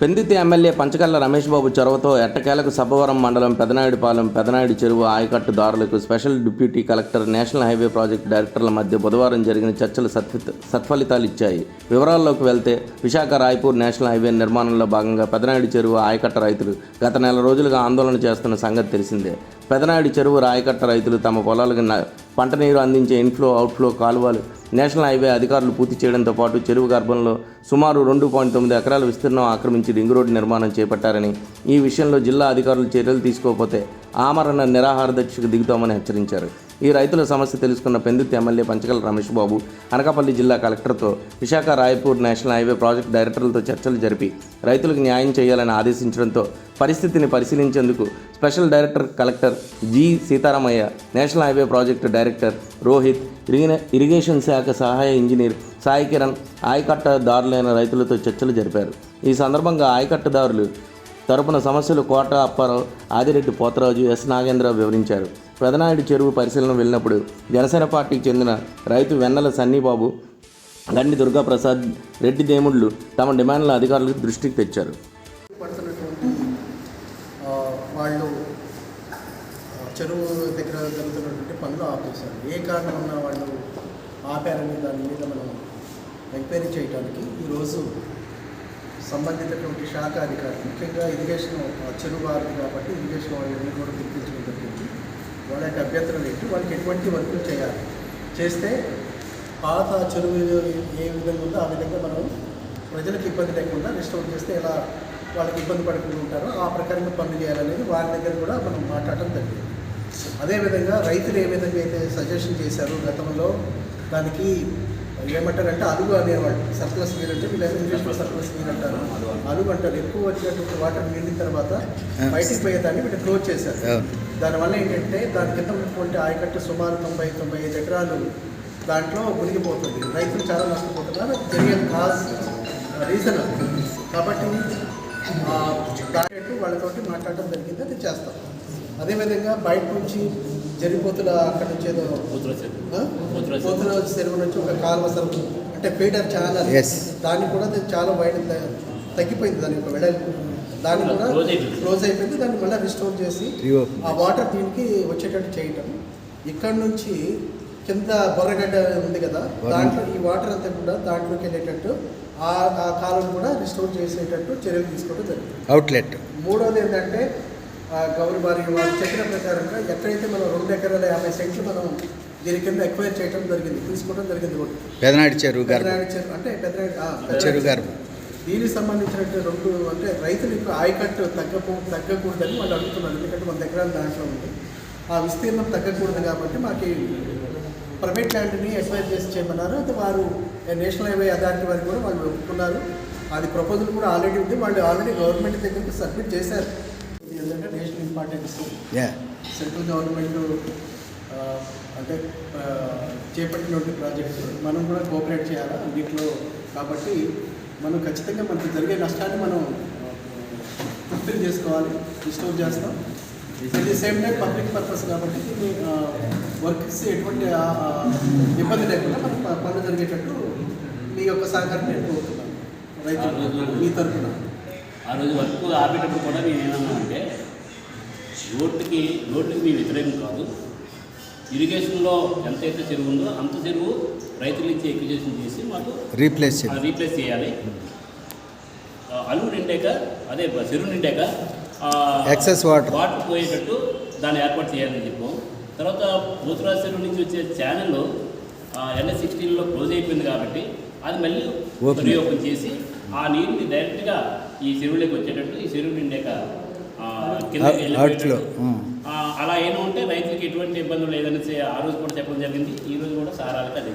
పెందితి MLA Panchakalla Ramesh Babu చొరవతో ఎట్టకేలకు సబ్బవరం మండలం పెదనాయుడుపాలెం పెదనాయుడు చెరువు ఆయకట్టు దారులకు special deputy collector national highway project డైరెక్టర్ల మధ్య బుధవారం జరిగిన చర్చలు సత్ఫలితాలు ఇచ్చాయి. వివరాల్లోకి వెళ్తే విశాఖ రాయ్పూర్ నేషనల్ హైవే నిర్మాణంలో భాగంగా పెదనాయుడు చెరువు ఆయకట్ట రైతులు గత నెల రోజులుగా ఆందోళన చేస్తున్న సంగతి తెలిసిందే. పెదనాయుడు చెరువు రాయకట్ట రైతులు తమ పొలాలకు పంట నీరు అందించే ఇన్ఫ్లో అవుట్ఫ్లో కాలువలు నేషనల్ హైవే అధికారులు పూర్తి చేయడంతో పాటు చెరువు గర్భంలో సుమారు రెండు పాయింట్ తొమ్మిది ఎకరాల విస్తీర్ణం ఆక్రమించి రింగ్ రోడ్డు నిర్మాణం చేపట్టారని ఈ విషయంలో జిల్లా అధికారులు చర్యలు తీసుకోకపోతే ఆమరణ నిరాహార దీక్షకు దిగుతామని హెచ్చరించారు. ఈ రైతుల సమస్య తెలుసుకున్న పెందుతి ఎమ్మెల్యే పంచకల రమేష్ బాబు అనకాపల్లి జిల్లా కలెక్టర్తో Visakha Raipur national highway project డైరెక్టర్లతో చర్చలు జరిపి రైతులకు న్యాయం చేయాలని ఆదేశించడంతో పరిస్థితిని పరిశీలించేందుకు special director collector G Seetharamaiah national highway project director Rohit irrigation శాఖ సహాయ ఇంజనీర్ సాయి కిరణ్ ఆయకట్టదారులైన రైతులతో చర్చలు జరిపారు. ఈ సందర్భంగా ఆయకట్టదారులు తరపున సమస్యలు కోట అప్పారావు ఆదిరెడ్డి పోతరాజు ఎస్ నాగేంద్ర వివరించారు. పెదనాయుడు చెరువు పరిశీలన వెళ్ళినప్పుడు జనసేన పార్టీకి చెందిన రైతు వెన్నెల సన్నీబాబు గండి దుర్గాప్రసాద్ రెడ్డి దేముళ్ళు తమ డిమాండ్ల అధికారులకు దృష్టికి తెచ్చారు. వాళ్ళు చెరువు దగ్గర జరుగుతున్నటువంటి పనులు ఆపేశారు. ఏ కారణం ఉన్నా వాళ్ళు ఆపారని దాని మీద మనం ఎంక్వైరీ చేయడానికి ఈరోజు సంబంధితటువంటి శాఖ అధికారులు ముఖ్యంగా ఇరిగేషన్ చెరువు వారిది కాబట్టి ఇరిగేషన్ వాళ్ళని కూడా గుర్తించడం జరిగింది. వాళ్ళ యొక్క అభ్యంతరం ఏంటి? వాళ్ళకి ఎటువంటి వర్కులు చేయాలి? చేస్తే పాత చెరువు ఏ విధంగా ఉందో ఆ విధంగా మనం ప్రజలకు ఇబ్బంది లేకుండా రిస్టోర్ చేస్తే ఎలా వాళ్ళకి ఇబ్బంది పడకుండా ఉంటారో ఆ ప్రకారంగా పనులు చేయాలనేది వారి దగ్గర కూడా మనం మాట్లాడటం జరిగింది. అదేవిధంగా రైతులు ఏ విధంగా అయితే సజెషన్ చేశారో గతంలో దానికి ఏమంటారంటే అలుగు అనేవాళ్ళు సర్ప్లస్ నీరు అంటే వీళ్ళు ఇంగ్లీష్లో సర్ప్లస్. నీరు అంటారు. అలుగు అంటారు. ఎక్కువ వచ్చినటువంటి వాటర్ నిండిన తర్వాత బయటికి పోయేదాన్ని వీళ్ళు క్లోజ్ చేశారు. దానివల్ల ఏంటంటే దాని కింద ఉన్నటువంటి ఆయకట్టు సుమారు తొంభై తొంభై ఐదు ఎకరాలు దాంట్లో మునిగిపోతుంది. రైతులు చాలా నష్టపోతున్నారు. అది జరిగే కాజ్ రీజన్ కాబట్టి వాళ్ళతోటి మాట్లాడటం జరిగింది. అది చేస్తాం. అదేవిధంగా బయట నుంచి జరిపోతుల అక్కడ నుంచి ఏదో? పోతుల చెరువు నుంచి ఒక కాలువ సరుకు అంటే ఛానల్ Yes. దాన్ని కూడా చాలా వైడ్ తగ్గిపోయింది దాని యొక్క వెడల్పు దాన్ని కూడా. క్లోజ్ అయిపోయింది దాన్ని మళ్ళీ రిస్టోర్ చేసి. ఆ వాటర్ దీనికి వచ్చేటట్టు చేయటం ఇక్కడ నుంచి కింద బొర్రగడ్డ ఉంది కదా. దాంట్లో ఈ వాటర్ అంతా కూడా దాంట్లోకి వెళ్ళేటట్టు ఆ ఆ కాలం కూడా రిస్టోర్ చేసేటట్టు చర్యలు తీసుకోవడం జరిగింది అవుట్లెట్ మూడోది ఏంటంటే ఆ గౌరవ వారి వారు చెప్పిన ప్రకారంగా ఎక్కడైతే మనం రెండు ఎకరాల యాభై సెంట్లు మనం దీని కింద ఎక్వైర్ చేయడం జరిగింది తీసుకోవడం జరిగింది కూడా. పెదనాడి చెరువు పెద్దరాయుడు చెరువు అంటే పెద్దరాయుడు చెరువు గర్భం దీనికి సంబంధించినటువంటి రెండు అంటే రైతులకు ఆయకట్టు తగ్గపో తగ్గకూడదని వాళ్ళు అడుగుతున్నారు. ఎందుకంటే వంద ఎకరాలు దాంట్లో ఉంది. ఆ విస్తీర్ణం తగ్గకూడదు కాబట్టి మాకు ప్రైవేట్ ల్యాండ్ని ఎక్వైర్ చేసి చేయమన్నారు. అయితే వారు నేషనల్ హైవే అథారిటీ వారికి కూడా వాళ్ళు ఒప్పుకున్నారు. అది ప్రపోజల్ కూడా ఆల్రెడీ ఉంది. వాళ్ళు ఆల్రెడీ గవర్నమెంట్ దగ్గరికి సబ్మిట్ చేశారు. ఏంటంటే నేషనల్ ఇంపార్టెన్స్ సెంట్రల్ గవర్నమెంట్ అంటే చేపట్టినటువంటి ప్రాజెక్టు మనం కూడా కోఆపరేట్ చేయాలా అన్నింటిలో? కాబట్టి మనం ఖచ్చితంగా మనకు జరిగే నష్టాన్ని మనం ఫుల్ఫిల్ చేసుకోవాలి రిస్టోర్ చేస్తాం. At the same time public purpose కాబట్టి దీన్ని వర్క్స్ ఎటువంటి ఇబ్బంది లేకుండా మనం పనులు జరిగేటట్టు మీ యొక్క సహకారం నేను కోరుతున్నాను. రైతు మీ తరఫున ఆ రోజు వర్క్ ఆపేటప్పుడు కూడా మేము ఏమన్నామంటే రోడ్డుకి రోడ్డుకి మేము వ్యతిరేకం కాదు ఇరిగేషన్లో ఎంతైతే చెరువు ఉందో అంత చెరువు రైతుల నుంచి ఎక్విజేషన్ చేసి మాకు రీప్లేస్ రీప్లేస్ చేయాలి ఆ, అలుగు నిండాక అదే చెరువు నిండాక water. వాటర్ పోయేటట్టు దాన్ని ఏర్పాటు చేయాలని చెప్పాం తర్వాత పోతురాజు చెరువు నుంచి వచ్చే ఛానల్ ఎన్ఎస్ సిక్స్టీన్లో క్లోజ్ అయిపోయింది కాబట్టి అది మళ్ళీ. రీఓపెన్ చేసి ఆ నీరుని డైరెక్ట్గా ఈ చెరువులోకి వచ్చేటట్టు ఈ చెరువు నిండాక ఆ, కిందకి అవుట్ఫ్లో వెళ్ళిపోయేటట్టు. ఆ, అలా ఏమో ఉంటే రైతులకు ఎటువంటి ఇబ్బందులు లేదని ఆ రోజు కూడా చెప్పడం జరిగింది. ఈ రోజు కూడా సారాలకు అదే.